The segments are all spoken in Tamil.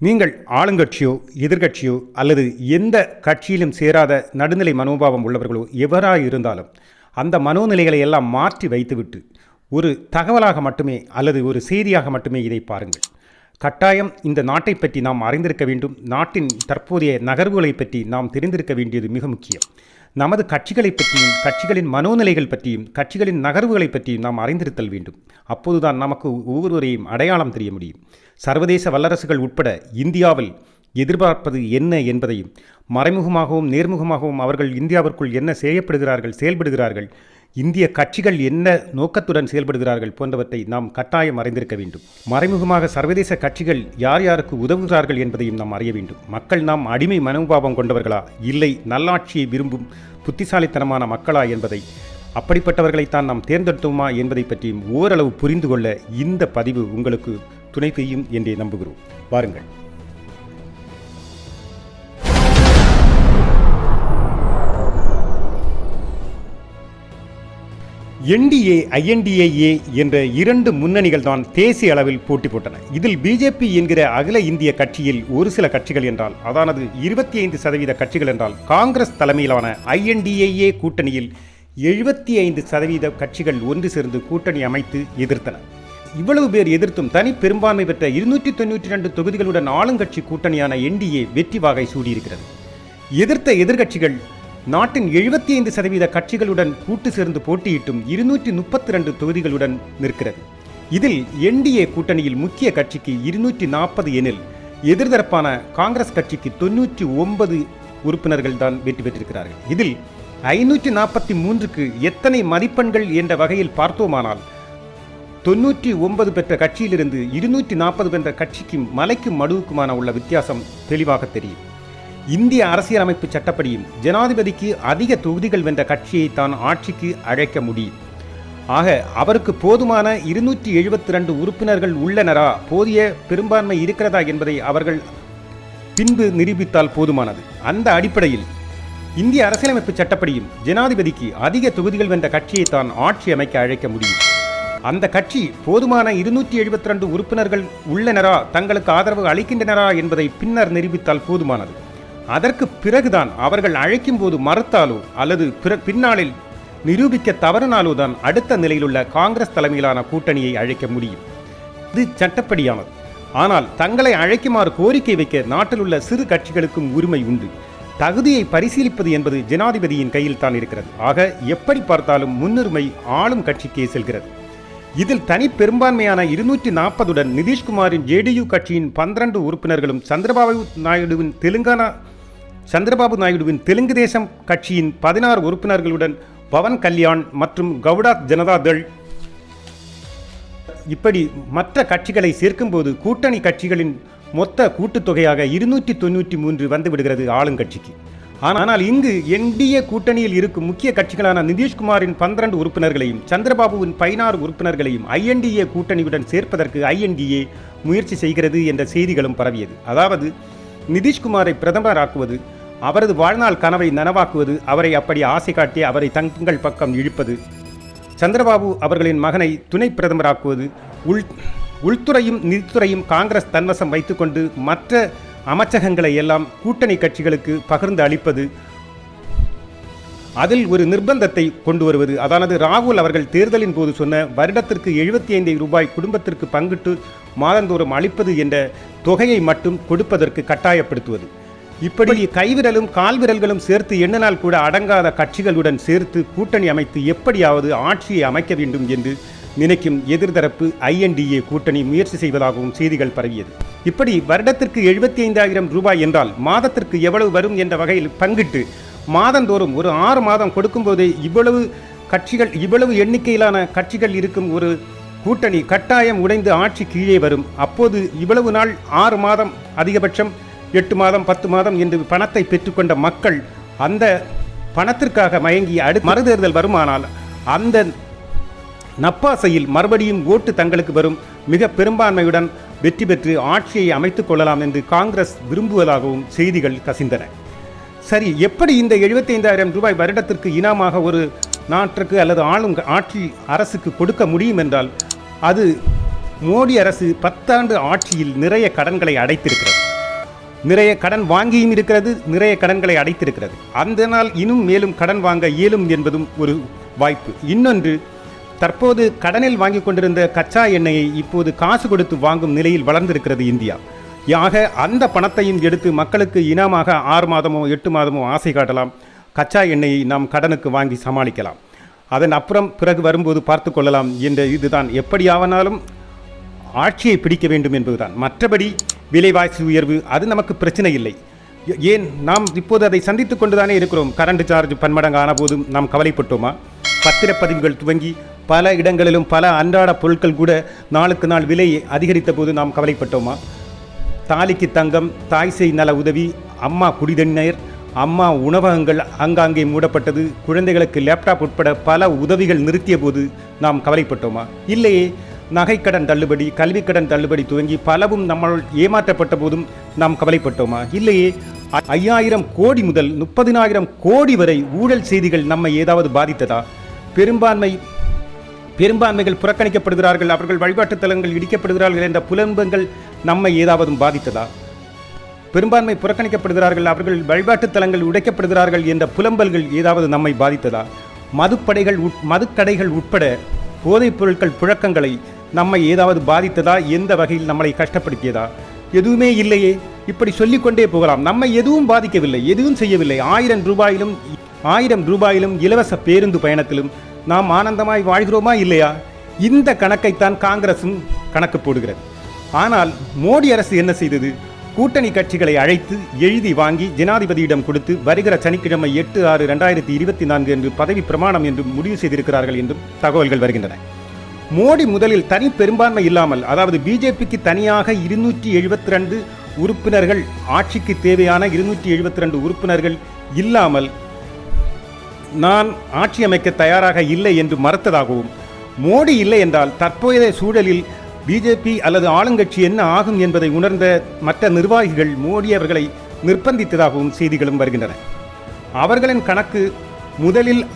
நீங்கள் ஆளுங்கட்சியோ எதிர்க்கட்சியோ அல்லது எந்த கட்சியிலும் சேராத நடுநிலை மனோபாவம் உள்ளவர்களோ எவராக இருந்தாலும் அந்த மனோநிலைகளை எல்லாம் மாற்றி வைத்துவிட்டு ஒரு தகவலாக மட்டுமே அல்லது ஒரு செய்தியாக மட்டுமே இதை பாருங்கள். கட்டாயம் இந்த நாட்டை பற்றி நாம் அறிந்திருக்க வேண்டும். நாட்டின் தற்போதைய நகர்வுகளை பற்றி நாம் தெரிந்திருக்க வேண்டியது மிக முக்கியம். நமது கட்சிகளை பற்றியும் கட்சிகளின் மனோநிலைகள் பற்றியும் கட்சிகளின் நகர்வுகளை பற்றியும் நாம் அறிந்திருத்தல் வேண்டும். அப்போதுதான் நமக்கு ஒவ்வொருவரையும் அடையாளம் தெரிய முடியும். சர்வதேச வல்லரசுகள் உட்பட இந்தியாவில் எதிர்பார்ப்பது என்ன என்பதையும் மறைமுகமாகவும் நேர்முகமாகவும் அவர்கள் இந்தியாவிற்குள் என்ன செய்யப்படுகிறார்கள் செயல்படுகிறார்கள் இந்திய கட்சிகள் என்ன நோக்கத்துடன் செயல்படுகிறார்கள் போன்றவற்றை நாம் கட்டாயம் அறிந்திருக்க வேண்டும். மறைமுகமாக சர்வதேச கட்சிகள் யார் யாருக்கு உதவுகிறார்கள் என்பதையும் நாம் அறிய வேண்டும். மக்கள் நாம் அடிமை மனோபாவம் கொண்டவர்களா? இல்லை நல்லாட்சியை விரும்பும் புத்திசாலித்தனமான மக்களா என்பதை அப்படிப்பட்டவர்களைத்தான் நாம் தேர்ந்தெடுத்தோமா என்பதை பற்றியும் ஓரளவு புரிந்து கொள்ள இந்த பதிவு உங்களுக்கு துணை செய்யும் என்றே நம்புகிறோம். பாருங்கள் என்டிஏ ஐஎன்டிஏஏ என்ற இரண்டு முன்னணிகள் தான் தேசிய அளவில் போட்டி போட்டன. இதில் பிஜேபி என்கிற அகில இந்திய கட்சியில் ஒரு சில கட்சிகள் என்றால் அதானது இருபத்தி ஐந்து சதவீத கட்சிகள் என்றால் காங்கிரஸ் தலைமையிலான ஐஎன்டிஏஏ கூட்டணியில் எழுபத்தி ஐந்து சதவீத கட்சிகள் ஒன்று சேர்ந்து கூட்டணி அமைத்து எதிர்த்தன. இவ்வளவு பேர் எதிர்த்தும் தனி பெரும்பான்மை பெற்ற இருநூற்றி தொண்ணூற்றி ரெண்டு தொகுதிகளுடன் ஆளுங்கட்சி கூட்டணியான என்டிஏ வெற்றி வாகை சூடியிருக்கிறது. எதிர்த்த எதிர்கட்சிகள் நாட்டின் எழுபத்தி ஐந்து சதவீத கட்சிகளுடன் கூட்டு சேர்ந்து போட்டியிட்டும் இருநூற்றி முப்பத்தி ரெண்டு தொகுதிகளுடன் நிற்கிறது. இதில் என்டிஏ கூட்டணியில் முக்கிய கட்சிக்கு இருநூற்றி நாற்பது எனில் எதிர்தரப்பான காங்கிரஸ் கட்சிக்கு தொன்னூற்றி ஒன்பது உறுப்பினர்கள் தான் வெற்றி பெற்றிருக்கிறார்கள். இதில் ஐநூற்றி நாற்பத்தி மூன்றுக்கு எத்தனை மதிப்பெண்கள் என்ற வகையில் பார்த்தோமானால் தொன்னூற்றி ஒன்பது பெற்ற கட்சியிலிருந்து இருநூற்றி நாற்பது பெற்ற கட்சிக்கும் மலைக்கும் மடுவுக்குமான உள்ள வித்தியாசம் தெளிவாக தெரியும். இந்திய அரசியலமைப்பு சட்டப்படியும் ஜனாதிபதிக்கு அதிக தொகுதிகள் வென்ற கட்சியை தான் ஆட்சிக்கு அழைக்க முடியும். ஆக அவருக்கு போதுமான இருநூற்றி எழுபத்தி ரெண்டு உறுப்பினர்கள் உள்ளனரா? போதிய பெரும்பான்மை இருக்கிறதா என்பதை அவர்கள் பின்பு நிரூபித்தால் போதுமானது. அந்த அடிப்படையில் இந்திய அரசியலமைப்பு சட்டப்படியும் ஜனாதிபதிக்கு அதிக தொகுதிகள் வென்ற கட்சியை தான் ஆட்சி அமைக்க அழைக்க முடியும். அந்த கட்சி போதுமான இருநூற்றி எழுபத்தி ரெண்டு உறுப்பினர்கள் உள்ளனரா? தங்களுக்கு ஆதரவு அளிக்கின்றனரா என்பதை பின்னர் நிரூபித்தால் போதுமானது. அதற்கு பிறகுதான் அவர்கள் அழைக்கும் போது மறுத்தாலோ அல்லது பிற பின்னாளில் நிரூபிக்க தவறினாலோ தான் அடுத்த நிலையிலுள்ள காங்கிரஸ் தலைமையிலான கூட்டணியை அழைக்க முடியும். இது சட்டப்படியானது. ஆனால் தங்களை அழைக்குமாறு கோரிக்கை வைக்க நாட்டில் உள்ள சிறு கட்சிகளுக்கும் உரிமை உண்டு. தகுதியை பரிசீலிப்பது என்பது ஜனாதிபதியின் கையில் தான் இருக்கிறது. ஆக எப்படி பார்த்தாலும் முன்னுரிமை ஆளும் கட்சிக்கே செல்கிறது. இதில் தனி பெரும்பான்மையான இருநூற்றி நாற்பதுடன் நிதிஷ்குமாரின் ஜேடியு கட்சியின் பன்னிரண்டு உறுப்பினர்களும் சந்திரபாபு நாயுடுவின் தெலுங்கானா சந்திரபாபு நாயுடுவின் தெலுங்கு தேசம் கட்சியின் பதினாறு உறுப்பினர்களுடன் பவன் கல்யாண் மற்றும் கவுடா ஜனதாதள் இப்படி மற்ற கட்சிகளை சேர்க்கும்போது கூட்டணி கட்சிகளின் மொத்த கூட்டுத்தொகையாக இருநூற்றி தொண்ணூற்றி மூன்று வந்துவிடுகிறது ஆளுங்கட்சிக்கு. ஆனால் இங்கு என்டிஏ கூட்டணியில் இருக்கும் முக்கிய கட்சிகளான நிதிஷ்குமாரின் பன்னிரண்டு உறுப்பினர்களையும் சந்திரபாபுவின் பதினாறு உறுப்பினர்களையும் ஐஎன்டிஏ கூட்டணியுடன் சேர்ப்பதற்கு ஐஎன்டிஏ முயற்சி செய்கிறது என்ற செய்திகளும் பரவியது. அதாவது நிதிஷ்குமாரை பிரதமராக்குவது அவரது வாழ்நாள் கனவை நனவாக்குவது அவரை அப்படி ஆசை காட்டி அவரை தங்கள் பக்கம் இழுப்பது. சந்திரபாபு அவர்களின் மகனை துணை பிரதமராக்குவது. உள் உள்துறையும் நிதித்துறையும் காங்கிரஸ் தன்வசம் வைத்துக்கொண்டு மற்ற அமைச்சகங்களை எல்லாம் கூட்டணி கட்சிகளுக்கு பகிர்ந்து அளிப்பது. அதில் ஒரு நிர்பந்தத்தை கொண்டு வருவது. அதானது ராகுல் அவர்கள் தேர்தலின் போது சொன்ன வருடத்திற்கு எழுபத்தி ஐந்து ரூபாய் குடும்பத்திற்கு பங்கிட்டு மாதந்தோறும் அளிப்பது என்ற தொகையை மட்டும் கொடுப்பதற்கு கட்டாயப்படுத்துவது. இப்படி கைவிரலும் கால்விரல்களும் சேர்த்து எண்ணினால் கூட அடங்காத கட்சிகளுடன் சேர்த்து கூட்டணி அமைத்து எப்படியாவது ஆட்சியை அமைக்க வேண்டும் என்று நினைக்கும் எதிர்தரப்பு ஐஎன்டிஏ கூட்டணி முயற்சி செய்வதாகவும் செய்திகள் பரவியது. இப்படி வருடத்திற்கு எழுபத்தி ஐந்தாயிரம் ரூபாய் என்றால் மாதத்திற்கு எவ்வளவு வரும் என்ற வகையில் பங்கிட்டு மாதந்தோறும் ஒரு ஆறு மாதம் கொடுக்கும்போதே இவ்வளவு கட்சிகள் இவ்வளவு எண்ணிக்கையிலான கட்சிகள் இருக்கும் ஒரு கூட்டணி கட்டாயம் உடைந்து ஆட்சி கீழே வரும். அப்போது இவ்வளவு நாள் ஆறு மாதம் அதிகபட்சம் எட்டு மாதம் பத்து மாதம் என்று பணத்தை பெற்றுக்கொண்ட மக்கள் அந்த பணத்திற்காக மயங்கி அடுத்து மறுதேர்தல் வருமானால் அந்த நப்பாசையில் மறுபடியும் ஓட்டு தங்களுக்கு வரும் மிக பெரும்பான்மையுடன் வெற்றி பெற்று ஆட்சியை அமைத்துக் கொள்ளலாம் என்று காங்கிரஸ் விரும்புவதாகவும் செய்திகள் கசிந்தன. சரி எப்படி இந்த எழுபத்தைந்தாயிரம் ரூபாய் வருடத்திற்கு இனமாக ஒரு நாட்டுக்கு அல்லது ஆளும் ஆட்சி அரசுக்கு கொடுக்க முடியும் என்றால் அது மோடி அரசு பத்தாண்டு ஆட்சியில் நிறைய கடன்களை அடைத்திருக்கிறது. நிறைய கடன் வாங்கியும் இருக்கிறது நிறைய கடன்களை அடைத்திருக்கிறது. அந்த நாள் இன்னும் மேலும் கடன் வாங்க இயலும் என்பதும் ஒரு வாய்ப்பு. இன்னொன்று தற்போது கடனில் வாங்கி கொண்டிருந்த கச்சா எண்ணெயை இப்போது காசு கொடுத்து வாங்கும் நிலையில் வளர்ந்திருக்கிறது இந்தியா. யாக அந்த பணத்தையும் எடுத்து மக்களுக்கு இனமாக ஆறு மாதமோ எட்டு மாதமோ ஆசை காட்டலாம். கச்சா எண்ணெயை நாம் கடனுக்கு வாங்கி சமாளிக்கலாம். அதன் அப்புறம் பிறகு வரும்போது பார்த்து கொள்ளலாம் என்ற இதுதான். எப்படியாவனாலும் ஆட்சியை பிடிக்க வேண்டும் என்பதுதான். மற்றபடி விலைவாசி உயர்வு அது நமக்கு பிரச்சனை இல்லை. ஏன் நாம் இப்போது அதை சந்தித்து கொண்டுதானே இருக்கிறோம்? கரண்ட் சார்ஜ் பன்மடங்கு ஆன போதும் நாம் கவலைப்பட்டோமா? பத்திரப்பதிவுகள் துவங்கி பல இடங்களிலும் பல அன்றாட பொருட்கள் கூட நாளுக்கு நாள் விலை அதிகரித்த போது நாம் கவலைப்பட்டோமா? தாலிக்கு தங்கம் தாய் செய் நல உதவி அம்மா குடிதண்ணீர் அம்மா உணவகங்கள் ஆங்காங்கே மூடப்பட்டது குழந்தைகளுக்கு லேப்டாப் உட்பட பல உதவிகள் நிறுத்திய போது நாம் கவலைப்பட்டோமா? இல்லையே நகைக்கடன் தள்ளுபடி கல்விக்கடன் தள்ளுபடி துவங்கி பலவும் நம்மால் ஏமாற்றப்பட்ட போதும் நாம் கவலைப்பட்டோமா? இல்லையே. ஐயாயிரம் கோடி முதல் முப்பதினாயிரம் கோடி வரை ஊழல் செய்திகள் நம்மை ஏதாவது பாதித்ததா? பெரும்பான்மை பெரும்பான்மைகள் புறக்கணிக்கப்படுகிறார்கள் அவர்கள் வழிபாட்டுத் தலங்கள் இடிக்கப்படுகிறார்கள் என்ற புலம்பங்கள் நம்மை ஏதாவது பாதித்ததா? பெரும்பான்மை புறக்கணிக்கப்படுகிறார்கள் அவர்கள் வழிபாட்டுத் தலங்கள் உடைக்கப்படுகிறார்கள் என்ற புலம்பல்கள் ஏதாவது நம்மை பாதித்ததா? மதுப்படைகள் உட் மதுக்கடைகள் உட்பட போதைப் பொருட்கள் புழக்கங்களை நம்மை ஏதாவது பாதித்ததா எந்த வகையில் நம்மளை கஷ்டப்படுத்தியதா? எதுவுமே இல்லையே. இப்படி சொல்லிக்கொண்டே போகலாம். நம்மை எதுவும் பாதிக்கவில்லை எதுவும் செய்யவில்லை. ஆயிரம் ரூபாயிலும் ஆயிரம் ரூபாயிலும் இலவச பேருந்து பயணத்திலும் நாம் ஆனந்தமாய் வாழ்கிறோமா இல்லையா? இந்த கணக்கைத்தான் காங்கிரசும் கணக்கு போடுகிறது. ஆனால் மோடி அரசு என்ன செய்தது? கூட்டணி கட்சிகளை அழைத்து எழுதி வாங்கி ஜனாதிபதியிடம் கொடுத்து வருகிற சனிக்கிழமை எட்டு ஆறு ரெண்டாயிரத்தி இருபத்தி நான்கு என்று பதவி பிரமாணம் என்று முடிவு செய்திருக்கிறார்கள் என்றும் தகவல்கள் வருகின்றன. மோடி முதலில் தனி பெரும்பான்மை இல்லாமல் அதாவது பிஜேபிக்கு தனியாக இருநூற்றி எழுபத்தி ரெண்டு உறுப்பினர்கள் ஆட்சிக்கு தேவையான இருநூற்றி எழுபத்தி ரெண்டு உறுப்பினர்கள் இல்லாமல் நான் ஆட்சி அமைக்க தயாராக இல்லை என்று மறுத்ததாகவும் மோடி இல்லை என்றால் தற்போதைய சூழலில் பிஜேபி அல்லது ஆளுங்கட்சி என்ன ஆகும் என்பதை உணர்ந்த மற்ற நிர்வாகிகள் மோடி அவர்களை நிர்பந்தித்ததாகவும் செய்திகளும் வருகின்றன. அவர்களின் கணக்கு முதலில்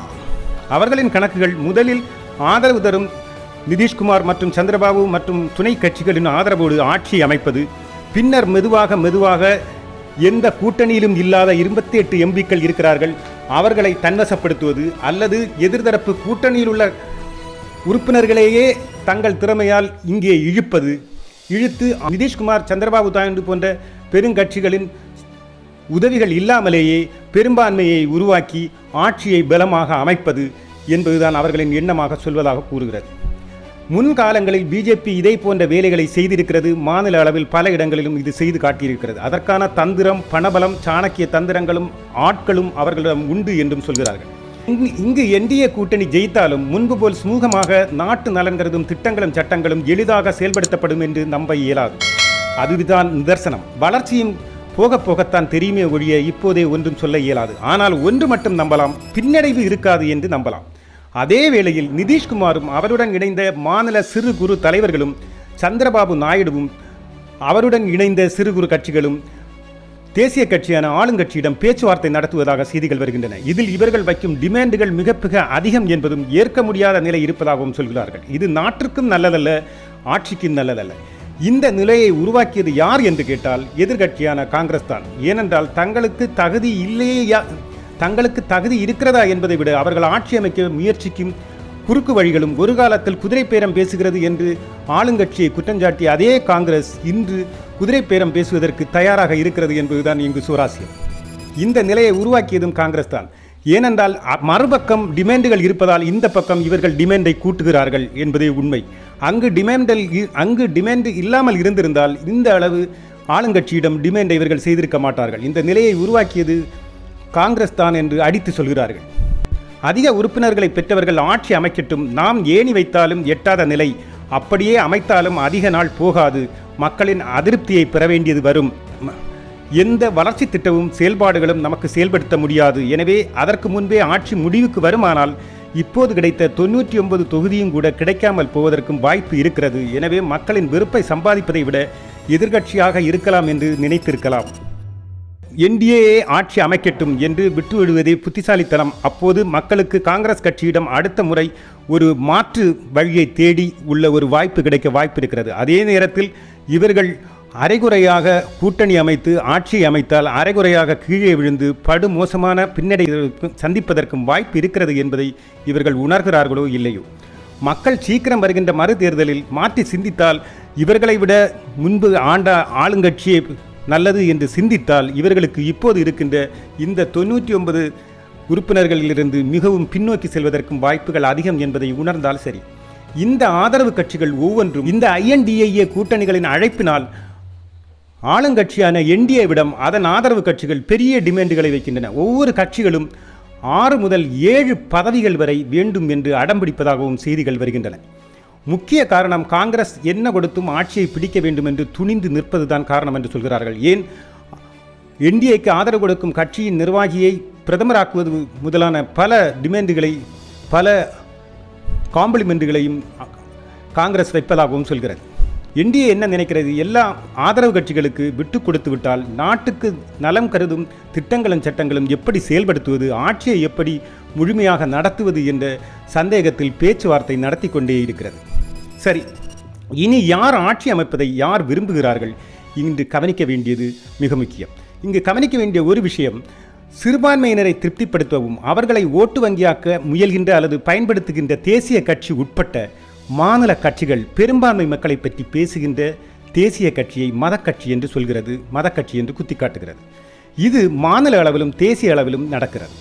அவர்களின் கணக்குகள் முதலில் ஆதரவு தரும் நிதிஷ்குமார் மற்றும் சந்திரபாபு மற்றும் துணை கட்சிகளின் ஆதரவோடு ஆட்சி அமைப்பது பின்னர் மெதுவாக மெதுவாக எந்த கூட்டணியிலும் இல்லாத இருபத்தி எட்டு எம்பிக்கள் இருக்கிறார்கள் அவர்களை தன்வசப்படுத்துவது அல்லது எதிர்தரப்பு கூட்டணியில் உள்ள உறுப்பினர்களையே தங்கள் திறமையால் இங்கே இழுப்பது இழுத்து நிதிஷ்குமார் சந்திரபாபு நாயுடு போன்ற பெருங்கட்சிகளின் உதவிகள் இல்லாமலேயே பெரும்பான்மையை உருவாக்கி ஆட்சியை பலமாக அமைப்பது என்பதுதான் அவர்களின் எண்ணமாக சொல்வதாக கூறுகிறது. முன்காலங்களில் பிஜேபி இதே போன்ற வேலைகளை செய்திருக்கிறது. மாநில அளவில் பல இடங்களிலும் இது செய்து காட்டியிருக்கிறது. அதற்கான தந்திரம் பணபலம் சாணக்கிய தந்திரங்களும் ஆட்களும் அவர்களிடம் உண்டு என்றும் சொல்கிறார்கள். இங்கு- இங்கு என்டிஏ கூட்டணி ஜெயித்தாலும் முன்பு போல் சுமூகமாக நாட்டு நலன் கருதும் திட்டங்களும் சட்டங்களும் எளிதாக செயல்படுத்தப்படும் என்று நம்ப இயலாது. அதுதான் நிதர்சனம். வளர்ச்சியும் போக போகத்தான் தெரியுமே ஒழிய இப்போதே ஒன்றும் சொல்ல இயலாது. ஆனால் ஒன்று மட்டும் நம்பலாம். பின்னடைவு இருக்காது என்று நம்பலாம். அதே வேளையில் நிதிஷ்குமாரும் அவருடன் இணைந்த மாநில சிறு குறு தலைவர்களும் சந்திரபாபு நாயுடுவும் அவருடன் இணைந்த சிறு குறு கட்சிகளும் தேசிய கட்சியான ஆளுங்கட்சியிடம் பேச்சுவார்த்தை நடத்துவதாக செய்திகள் வருகின்றன. இதில் இவர்கள் வைக்கும் டிமாண்டுகள் மிக மிக அதிகம் என்பதும் ஏற்க முடியாத நிலை இருப்பதாகவும் சொல்கிறார்கள். இது நாட்டிற்கும் நல்லதல்ல ஆட்சிக்கும் நல்லதல்ல. இந்த நிலையை உருவாக்கியது யார் என்று கேட்டால் எதிர்க்கட்சியான காங்கிரஸ் தான். ஏனென்றால் தங்களுக்கு தகுதி இல்லையா தங்களுக்கு தகுதி இருக்கிறதா என்பதை விட அவர்கள் ஆட்சி அமைக்க முயற்சிக்கும் குறுக்கு வழிகளும் ஒரு காலத்தில் குதிரை பேரம் பேசுகிறது என்று ஆளுங்கட்சியை குற்றஞ்சாட்டிய அதே காங்கிரஸ் இன்று குதிரை பேரம் பேசுவதற்கு தயாராக இருக்கிறது என்பதுதான் இங்கு சுவராசியம் இந்த நிலையை உருவாக்கியதும் காங்கிரஸ் தான். ஏனென்றால் மறுபக்கம் டிமாண்டுகள் இருப்பதால் இந்த பக்கம் இவர்கள் டிமாண்டை கூட்டுகிறார்கள் என்பதே உண்மை. அங்கு டிமாண்டில் அங்கு டிமேண்டு இல்லாமல் இருந்திருந்தால் இந்த அளவு ஆளுங்கட்சியிடம் டிமாண்டை இவர்கள் செய்திருக்க மாட்டார்கள். இந்த நிலையை உருவாக்கியது காங்கிரஸ் தான் என்று அடித்து சொல்கிறார்கள். அதிக உறுப்பினர்களை பெற்றவர்கள் ஆட்சி அமைக்கட்டும் நாம் ஏணி வைத்தாலும் எட்டாத நிலை. அப்படியே அமைத்தாலும் அதிக நாள் போகாது. மக்களின் அதிருப்தியை பெற வேண்டியது வரும். எந்த வளர்ச்சி திட்டமும் செயல்பாடுகளும் நமக்கு செயல்படுத்த முடியாது. எனவே அதற்கு முன்பே ஆட்சி முடிவுக்கு வருமானால் இப்போது கிடைத்த தொண்ணூற்றி ஒன்பது தொகுதியும் கூட கிடைக்காமல் போவதற்கும் வாய்ப்பு இருக்கிறது. எனவே மக்களின் வெறுப்பை சம்பாதிப்பதை விட எதிர்கட்சியாக இருக்கலாம் என்று நினைத்திருக்கலாம். என்டிஏ ஆட்சி அமைக்கட்டும் என்று விட்டுவிடுவதே புத்திசாலித்தனம். அப்போது மக்களுக்கு காங்கிரஸ் கட்சியிடம் அடுத்த முறை ஒரு மாற்று வழியை தேடி உள்ள ஒரு வாய்ப்பு கிடைக்க வாய்ப்பு இருக்கிறது அதே நேரத்தில் இவர்கள் அரைகுறையாக கூட்டணி அமைத்து ஆட்சியை அமைத்தால் அரைகுறையாக கீழே விழுந்து படு மோசமான பின்னடை சந்திப்பதற்கும் வாய்ப்பு இருக்கிறது என்பதை இவர்கள் உணர்கிறார்களோ இல்லையோ? மக்கள் சீக்கிரம் வருகின்ற மறு தேர்தலில் மாற்றி சிந்தித்தால் இவர்களை விட முன்பு ஆண்ட ஆளுங்கட்சியை நல்லது என்று சிந்தித்தால் இவர்களுக்கு இப்போது இருக்கின்ற இந்த தொண்ணூற்றி ஒன்பது உறுப்பினர்களிலிருந்து மிகவும் பின்னோக்கி செல்வதற்கும் வாய்ப்புகள் அதிகம் என்பதை உணர்ந்தால் சரி. இந்த ஆதரவு கட்சிகள் ஒவ்வொன்றும் இந்த ஐஎன்டிஏஏ கூட்டணிகளின் அழைப்பினால் ஆளுங்கட்சியான என்டிஏவிடம் அதன் ஆதரவு கட்சிகள் பெரிய டிமாண்டுகளை வைக்கின்றன. ஒவ்வொரு கட்சிகளும் ஆறு முதல் ஏழு பதவிகள் வரை வேண்டும் என்று அடம்பிடிப்பதாகவும் செய்திகள் வருகின்றன. முக்கிய காரணம் காங்கிரஸ் என்ன கொடுத்தும் ஆட்சியை பிடிக்க வேண்டும் என்று துணிந்து நிற்பதுதான் காரணம் என்று சொல்கிறார்கள். ஏன்? என்டிஏக்கு ஆதரவு கொடுக்கும் கட்சியின் நிர்வாகியை பிரதமராக்குவது முதலான பல டிமாண்டுகளை பல காம்ப்ளிமெண்ட்டுகளையும் காங்கிரஸ் வைப்பதாகவும் சொல்கிறது. என்டிஏ என்ன நினைக்கிறது? எல்லா ஆதரவு கட்சிகளுக்கு விட்டு கொடுத்து விட்டால் நாட்டுக்கு நலம் கருதும் திட்டங்களும் சட்டங்களும் எப்படி செயல்படுத்துவது ஆட்சியை எப்படி முழுமையாக நடத்துவது என்ற சந்தேகத்தில் பேச்சுவார்த்தை நடத்தி கொண்டே இருக்கிறது. சரி இனி யார் ஆட்சி அமைப்பதை யார் விரும்புகிறார்கள்? இன்று கவனிக்க வேண்டியது மிக முக்கியம். இங்கு கவனிக்க வேண்டிய ஒரு விஷயம் சிறுபான்மையினரை திருப்திப்படுத்தவும் அவர்களை ஓட்டு வங்கியாக்க முயல்கின்ற அல்லது பயன்படுத்துகின்ற தேசிய கட்சி உட்பட்ட மாநில கட்சிகள் பெரும்பான்மை மக்களை பற்றி பேசுகின்ற தேசிய கட்சியை மதக்கட்சி என்று சொல்கிறது மதக்கட்சி என்று குத்திக்காட்டுகிறது. இது மாநில அளவிலும் தேசிய அளவிலும் நடக்கிறது.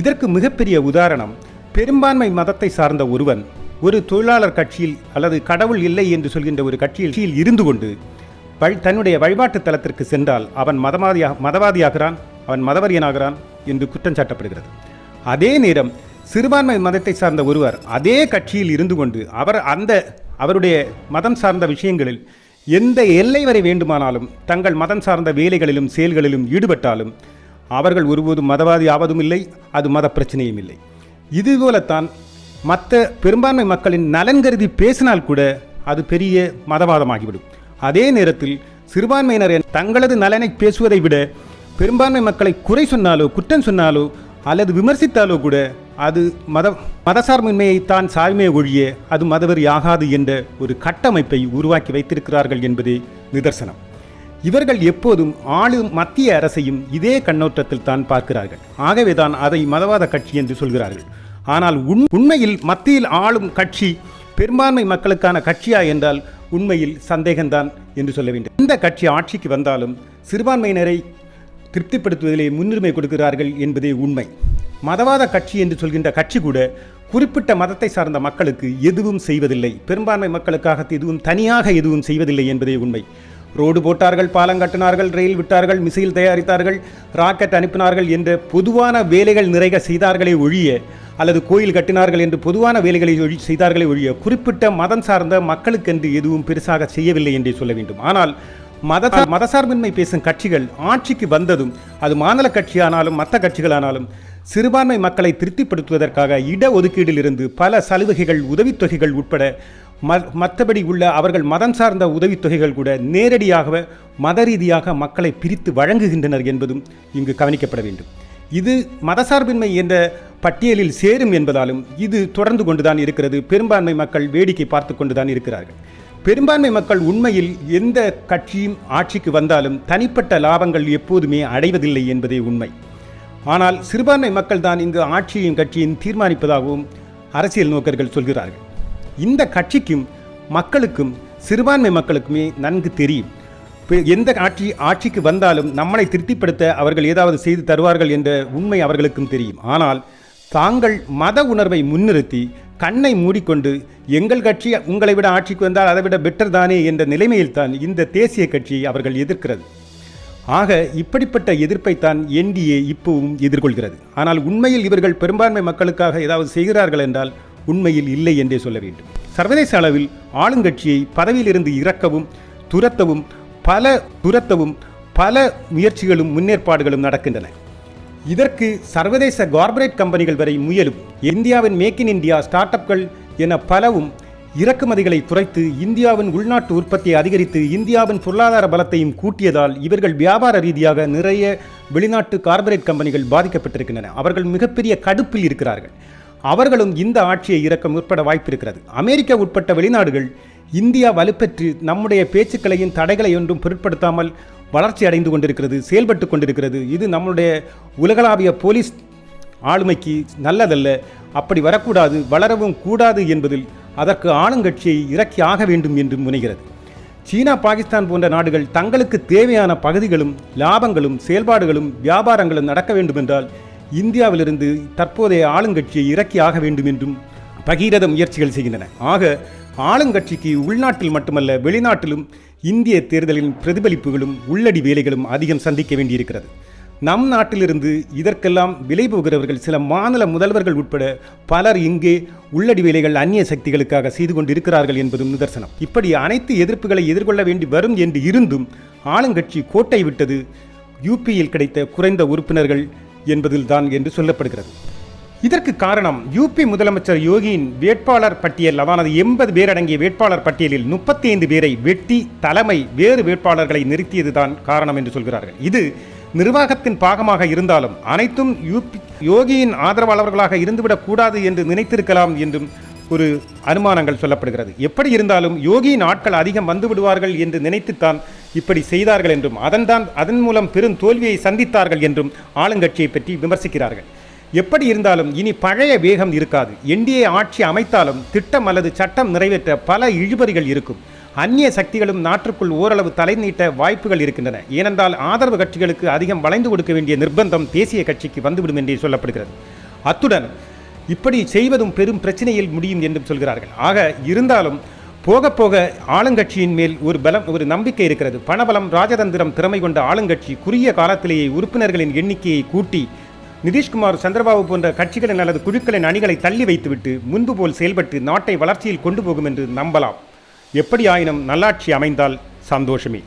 இதற்கு மிகப்பெரிய உதாரணம் பெரும்பான்மை மதத்தை சார்ந்த ஒருவன் ஒரு தொழிலாளர் கட்சியில் அல்லது கடவுள் இல்லை என்று சொல்கின்ற ஒரு கட்சியில் இருந்து கொண்டு வழி தன்னுடைய வழிபாட்டு தலத்திற்கு சென்றால் அவன் மதவாதியாக மதவாதியாகிறான் அவன் மதவரியனாகிறான் என்று குற்றம் சாட்டப்படுகிறது. அதே நேரம் சிறுபான்மை மதத்தை சார்ந்த ஒருவர் அதே கட்சியில் இருந்து கொண்டு அவர் அந்த அவருடைய மதம் சார்ந்த விஷயங்களில் எந்த எல்லை வரை வேண்டுமானாலும் தங்கள் மதம் சார்ந்த வேலைகளிலும் செயல்களிலும் ஈடுபட்டாலும் அவர்கள் ஒருபோதும் மதவாதி ஆவதும் இல்லை அது மத பிரச்சனையும் இல்லை. இதுபோலத்தான் மற்ற பெரும்பான்மை மக்களின் நலன் கருதி பேசினால் கூட அது பெரிய மதவாதமாகிவிடும். அதே நேரத்தில் சிறுபான்மையினர் தங்களது நலனை பேசுவதை விட பெரும்பான்மை மக்களை குறை சொன்னாலோ குற்றம் சொன்னாலோ அல்லது விமர்சித்தாலோ கூட அது மத மதசார்பின்மையை தான் சாய்மையை ஒழிய அது மதவெறி ஆகாது என்ற ஒரு கட்டமைப்பை உருவாக்கி வைத்திருக்கிறார்கள் என்பதே நிதர்சனம். இவர்கள் எப்போதும் ஆளும் மத்திய அரசையும் இதே கண்ணோட்டத்தில் தான் பார்க்கிறார்கள். ஆகவேதான் அதை மதவாத கட்சி என்று சொல்கிறார்கள். ஆனால் உண் உண்மையில் மத்தியில் ஆளும் கட்சி பெரும்பான்மை மக்களுக்கான கட்சியா என்றால் உண்மையில் சந்தேகம்தான் என்று சொல்ல வேண்டும். இந்த கட்சி ஆட்சிக்கு வந்தாலும் சிறுபான்மையினரை திருப்திப்படுத்துவதிலே முன்னுரிமை கொடுக்கிறார்கள் என்பதே உண்மை. மதவாத கட்சி என்று சொல்கின்ற கட்சி கூட குறிப்பிட்ட மதத்தை சார்ந்த மக்களுக்கு எதுவும் செய்வதில்லை. பெரும்பான்மை மக்களுக்காக எதுவும் தனியாக எதுவும் செய்வதில்லை என்பதே உண்மை. ரோடு போட்டார்கள் பாலம் கட்டினார்கள் ரயில் விட்டார்கள் மிசைல் தயாரித்தார்கள் ராக்கெட் அனுப்பினார்கள் என்ற பொதுவான வேலைகள் நிறைக செய்தார்களே ஒழிய அல்லது கோயில் கட்டினார்கள் என்று பொதுவான வேலைகளை ஒழி செய்தார்களே ஒழிய குறிப்பிட்ட மதம் சார்ந்த மக்களுக்கென்று எதுவும் பெருசாக செய்யவில்லை என்றே சொல்ல வேண்டும். ஆனால் மத மதசார்பின்மை பேசும் கட்சிகள் ஆட்சிக்கு வந்ததும் அது மாநில கட்சியானாலும் மற்ற கட்சிகளானாலும் சிறுபான்மை மக்களை திருப்திப்படுத்துவதற்காக இட ஒதுக்கீடிலிருந்து பல சலுகைகள் உதவித்தொகைகள் உட்பட மற்றபடி உள்ள அவர்கள் மதம் சார்ந்த உதவித்தொகைகள் கூட நேரடியாக மத ரீதியாக மக்களை பிரித்து வழங்குகின்றனர் என்பதும் இங்கு கவனிக்கப்பட வேண்டும். இது மதசார்பின்மை என்ற பட்டியலில் சேரும் என்பதாலும் இது தொடர்ந்து கொண்டுதான் இருக்கிறது. பெரும்பான்மை மக்கள் வேடிக்கை பார்த்து கொண்டுதான் இருக்கிறார்கள். பெரும்பான்மை மக்கள் உண்மையில் எந்த கட்சியும் ஆட்சிக்கு வந்தாலும் தனிப்பட்ட லாபங்கள் எப்போதுமே அடைவதில்லை என்பதே உண்மை. ஆனால் சிறுபான்மை மக்கள் தான் இங்கு ஆட்சியின் கட்சியின் தீர்மானிப்பதாகவும் அரசியல் நோக்கர்கள் சொல்கிறார்கள். இந்த கட்சிக்கும் மக்களுக்கும் சிறுபான்மை மக்களுக்குமே நன்கு தெரியும். எந்த ஆட்சி ஆட்சிக்கு வந்தாலும் நம்மளை திருப்திப்படுத்த அவர்கள் ஏதாவது செய்து தருவார்கள் என்ற உண்மை அவர்களுக்கும் தெரியும். ஆனால் தாங்கள் மத உணர்வை முன்னிறுத்தி கண்ணை மூடிக்கொண்டு எங்கள் கட்சி உங்களை விட ஆட்சிக்கு வந்தால் அதை விட பெட்டர் தானே என்ற நிலைமையில் தான் இந்த தேசிய கட்சியை அவர்கள் எதிர்க்கிறது. ஆக இப்படிப்பட்ட எதிர்ப்பைத்தான் என்டிஏ இப்போவும் எதிர்கொள்கிறது. ஆனால் உண்மையில் இவர்கள் பெரும்பான்மை மக்களுக்காக ஏதாவது செய்கிறார்கள் என்றால் உண்மையில் இல்லை என்றே சொல்ல வேண்டும். சர்வதேச அளவில் ஆளுங்கட்சியை பதவியிலிருந்து இறக்கவும் துரத்தவும் பல துரத்தவும் பல முயற்சிகளும் முன்னேற்பாடுகளும் நடக்கின்றன. இதற்கு சர்வதேச கார்ப்பரேட் கம்பெனிகள் வரை முயலும். இந்தியாவின் மேக் இன் இந்தியா ஸ்டார்ட் அப்கள் என பலவும் இறக்குமதிகளை குறைத்து இந்தியாவின் உள்நாட்டு உற்பத்தியை அதிகரித்து இந்தியாவின் பொருளாதார பலத்தையும் கூட்டியதால் இவர்கள் வியாபார ரீதியாக நிறைய வெளிநாட்டு கார்ப்பரேட் கம்பெனிகள் பாதிக்கப்பட்டிருக்கின்றன. அவர்கள் மிகப்பெரிய கடுப்பில் இருக்கிறார்கள். அவர்களும் இந்த ஆட்சியை இறக்க முற்பட வாய்ப்பிருக்கிறது. அமெரிக்கா உட்பட்ட வெளிநாடுகள் இந்தியா வலுப்பெற்று நம்முடைய பேச்சுக்களையும் தடைகளை ஒன்றும் பொருட்படுத்தாமல் வளர்ச்சி அடைந்து கொண்டிருக்கிறது செயல்பட்டு கொண்டிருக்கிறது. இது நம்முடைய உலகளாவிய போலீஸ் ஆளுமைக்கு நல்லதல்ல. அப்படி வரக்கூடாது வளரவும் கூடாது என்பதில் அதற்கு ஆளுங்கட்சியை இறக்கி ஆக வேண்டும் என்று முனைகிறது. சீனா பாகிஸ்தான் போன்ற நாடுகள் தங்களுக்கு தேவையான பகுதிகளும் லாபங்களும் செயல்பாடுகளும் வியாபாரங்களும் நடக்க வேண்டுமென்றால் இந்தியாவிலிருந்து தற்போதைய ஆளுங்கட்சியை இறக்கி ஆக வேண்டும் என்றும் பகீரத முயற்சிகள் செய்கின்றன. ஆக ஆளுங்கட்சிக்கு உள்நாட்டில் மட்டுமல்ல வெளிநாட்டிலும் இந்திய தேர்தலின் பிரதிபலிப்புகளும் உள்ளடி வேலைகளும் அதிகம் சந்திக்க வேண்டியிருக்கிறது. நம் நாட்டிலிருந்து இதற்கெல்லாம் விலை போகிறவர்கள் சில மாநில முதல்வர்கள் உட்பட பலர் இங்கே உள்ளடி வேலைகள் அந்நிய சக்திகளுக்காக செய்து கொண்டிருக்கிறார்கள் என்பதும் நிதர்சனம். இப்படி அனைத்து எதிர்ப்புகளை எதிர்கொள்ள வேண்டி வரும் என்று இருந்தும் ஆளுங்கட்சி கோட்டை விட்டது. யூபியில் கிடைத்த குறைந்த உறுப்பினர்கள் என்பதில்தான் என்று சொல்லப்படுகிறது. இதற்கு காரணம் யூபி முதலமைச்சர் யோகியின் வேட்பாளர் பட்டியல். அதானது எண்பது பேர் அடங்கிய வேட்பாளர் பட்டியலில் முப்பத்தி ஐந்து பேரை வெட்டி தலைமை வேறு வேட்பாளர்களை நிறுத்தியதுதான் காரணம் என்று சொல்கிறார்கள். இது நிர்வாகத்தின் பாகமாக இருந்தாலும் அனைத்தும் யூபி யோகியின் ஆதரவாளர்களாக இருந்துவிடக்கூடாது என்று நினைத்திருக்கலாம் என்றும் ஒரு அனுமானங்கள் சொல்லப்படுகிறது. எப்படி இருந்தாலும் யோகியின் ஆட்கள் அதிகம் வந்து விடுவார்கள் என்று நினைத்துத்தான் இப்படி செய்தார்கள் என்றும் அதன்தான் அதன் மூலம் பெரும் தோல்வியை சந்தித்தார்கள் என்றும் ஆளுங்கட்சியை பற்றி விமர்சிக்கிறார்கள். எப்படி இருந்தாலும் இனி பழைய வேகம் இருக்காது. என்டிஏ ஆட்சி அமைத்தாலும் திட்டம் அல்லது சட்டம் நிறைவேற்ற பல இழுபறிகள் இருக்கும். அந்நிய சக்திகளும் நாட்டுக்குள் ஓரளவு தலை நீட்ட வாய்ப்புகள் இருக்கின்றன. ஏனென்றால் ஆதரவு கட்சிகளுக்கு அதிகம் வளைந்து கொடுக்க வேண்டிய நிர்பந்தம் தேசிய கட்சிக்கு வந்துவிடும் என்றே சொல்லப்படுகிறது. அத்துடன் இப்படி செய்வதும் பெரும் பிரச்சனையில் முடியும் என்றும் சொல்கிறார்கள். ஆக இருந்தாலும் போக போக ஆளுங்கட்சியின் மேல் ஒரு பலம் ஒரு நம்பிக்கை இருக்கிறது. பணபலம் ராஜதந்திரம் திறமை கொண்ட ஆளுங்கட்சி குறுகிய காலத்திலேயே உறுப்பினர்களின் எண்ணிக்கையை கூட்டி நிதிஷ்குமார் சந்திரபாபு போன்ற கட்சிகளின் அல்லது குழுக்களின் அணிகளை தள்ளி வைத்துவிட்டு முன்பு போல் செயல்பட்டு நாட்டை வளர்ச்சியில் கொண்டு போகும் என்று நம்பலாம். எப்படி ஆயினும் நல்லாட்சி அமைந்தால் சந்தோஷமே.